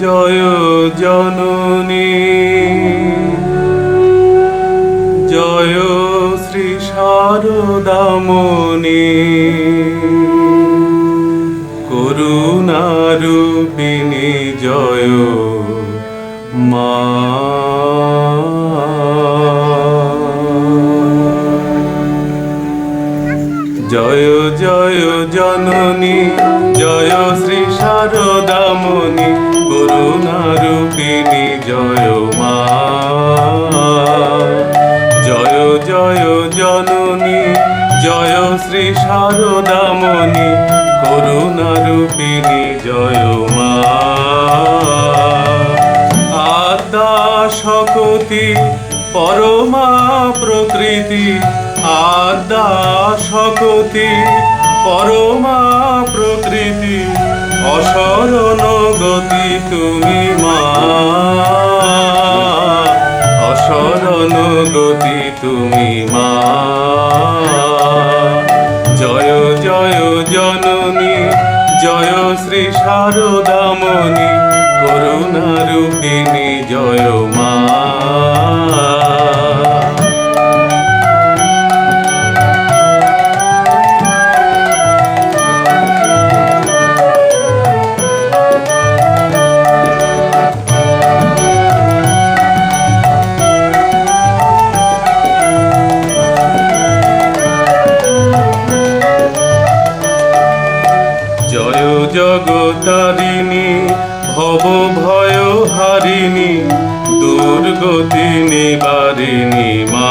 জয় জননী। জয় শ্রী শারদামণি করুণারূপিণী জয় মা। জয় জয় জননী, জয় শ্রী শারদামণি করুণারূপিণী জয় মা। জয় জয় জননী, জয় শ্রী শারদামণি করুণারূপিণী জয় মা। আদা শকতি, পরমা প্রকৃতি আদা শকতি, পরমা প্রকৃতি অসরণ গতি তুমি মা। অসরণ গতি তুমি মা। জয় জয় জননী, জয় শ্রী শারদামণি করুণারূপিণী জয় মা। নিবারিণী মা।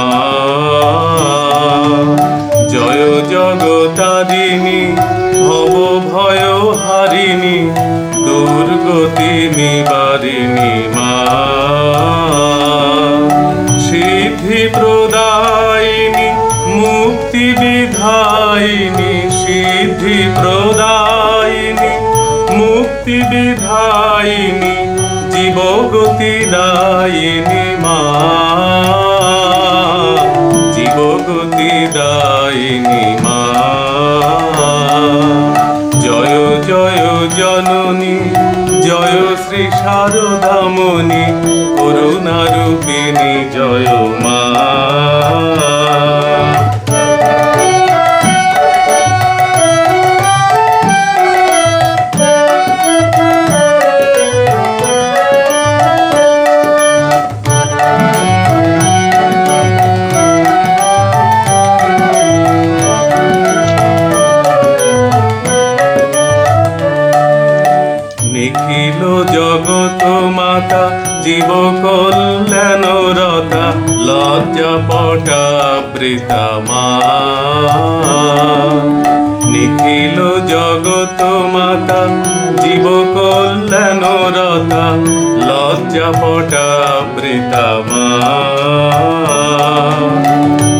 জয় জগতারিণী, ভব ভয় হারিণী, দুর্গতি নিবারিণী মা। সিদ্ধি প্রদায়িনী, মুক্তি বিধায়িনী, সিদ্ধি প্রদায়িনী, মুক্তি বিধায়িনী জীবগতি দায়িনী মা। জীবগতি দায়িনী মা। জয় জয় জননী, জয় শ্রী শারদামণি করুণারূপিণী জয় মা। জীব কল্যাণ রতা লজ্জা পটা বৃতা মা নিখিল জগত মাতা জীব কল্যাণ রতা লজ্জা পটা বৃতা মা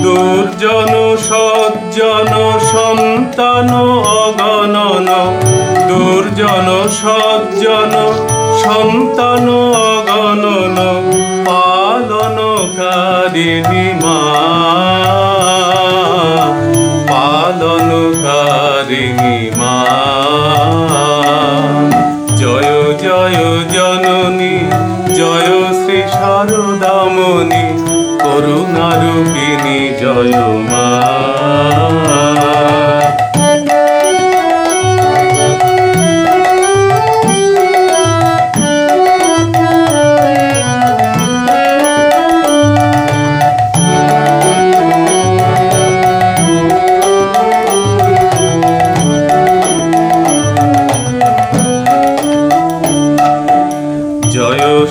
দুর্জন করুণারূপিণী জয় মা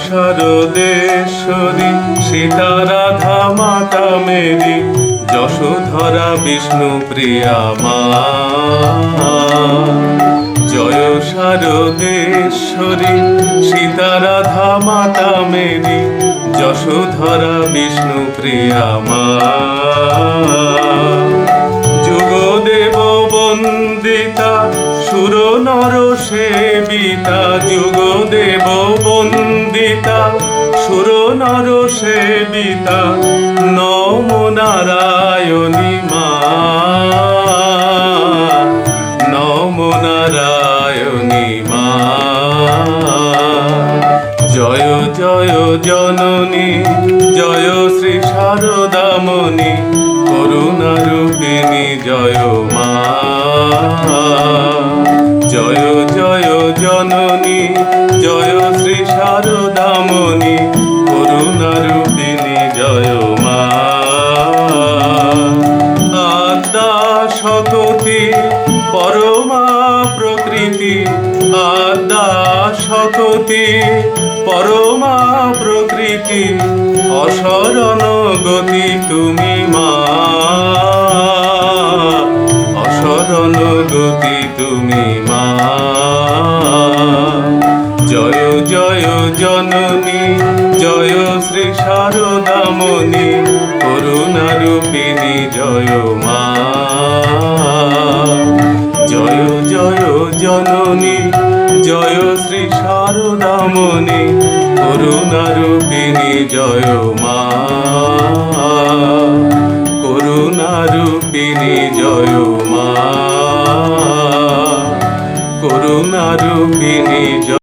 শারদেশ্বরী সীতা রাধা মাতা মেরি, যশোধরা বিষ্ণু প্রিয়া মা। জয় শারদেশ্বরী সীতা রাধা মাতা মেরি, যশোধরা বিষ্ণু প্রিয়া মা। সেবিতা নম নারায়ণী মা। নম নারায়ণী মা। জয় জয় জননী, জয় শ্রী শারদামণি করুণারূপিণী জয় মা। জয় জয় জননী, জয় শ্রী শারদামণি প্রকৃতি আদা সততি পরমা প্রকৃতি অসরণ গতি। করুণারূপিণী জয় মা। করুণারূপিণী জয় মা। করুণারূপিণী জয়